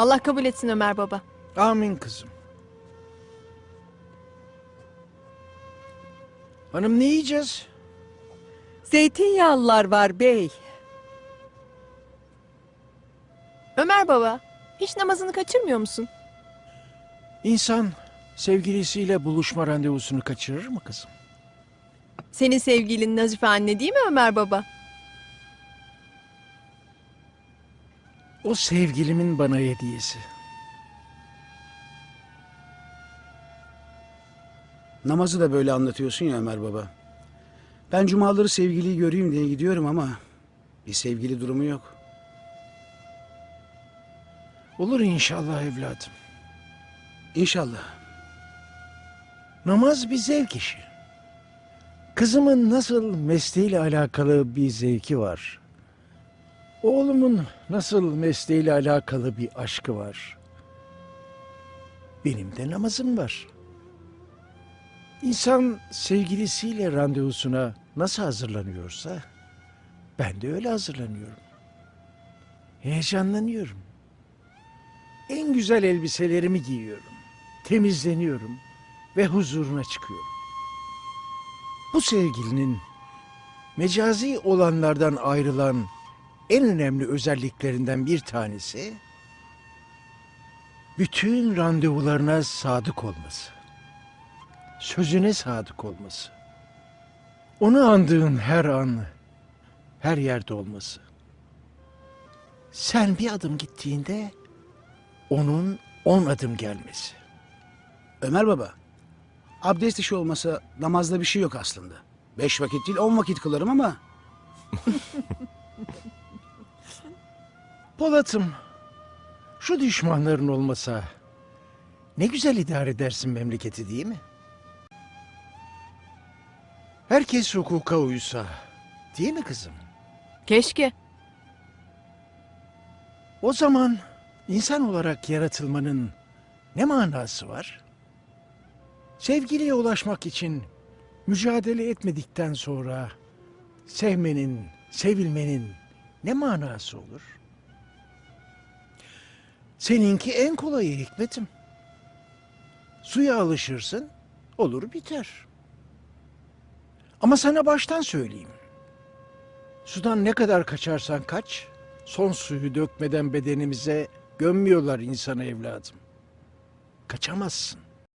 Allah kabul etsin Ömer baba. Amin kızım. Hanım ne yiyeceğiz? Zeytinyağlılar var bey. Ömer baba, hiç namazını kaçırmıyor musun? İnsan sevgilisiyle buluşma randevusunu kaçırır mı kızım? Senin sevgilin Nazife anne değil mi Ömer baba? O sevgilimin bana hediyesi. Namazı da böyle anlatıyorsun ya Ömer Baba. Ben cumaları sevgiliyi göreyim diye gidiyorum ama bir sevgili durumu yok. Olur inşallah evladım. İnşallah. Namaz bir zevk işi. Kızımın nasıl mesleğiyle alakalı bir zevki var. Oğlumun nasıl mesleğiyle alakalı bir aşkı var. Benim de namazım var. İnsan sevgilisiyle randevusuna nasıl hazırlanıyorsa ben de öyle hazırlanıyorum. Heyecanlanıyorum. En güzel elbiselerimi giyiyorum. Temizleniyorum ve huzuruna çıkıyorum. Bu sevgilinin mecazi olanlardan ayrılan en önemli özelliklerinden bir tanesi bütün randevularına sadık olması. Sözüne sadık olması. Onu andığın her an, her yerde olması. Sen bir adım gittiğinde onun on adım gelmesi. Ömer Baba, abdest işi olmasa namazda bir şey yok aslında. Beş vakit değil on vakit kılarım ama Polat'ım, şu düşmanların olmasa ne güzel idare edersin memleketi değil mi? Herkes hukuka uysa, değil mi kızım? Keşke. O zaman insan olarak yaratılmanın ne manası var? Sevgiliye ulaşmak için mücadele etmedikten sonra sevmenin, sevilmenin ne manası olur? Seninki en kolayı hikmetim. Suya alışırsın, olur biter. Ama sana baştan söyleyeyim. Sudan ne kadar kaçarsan kaç, son suyu dökmeden bedenimize gömmüyorlar insanı evladım. Kaçamazsın.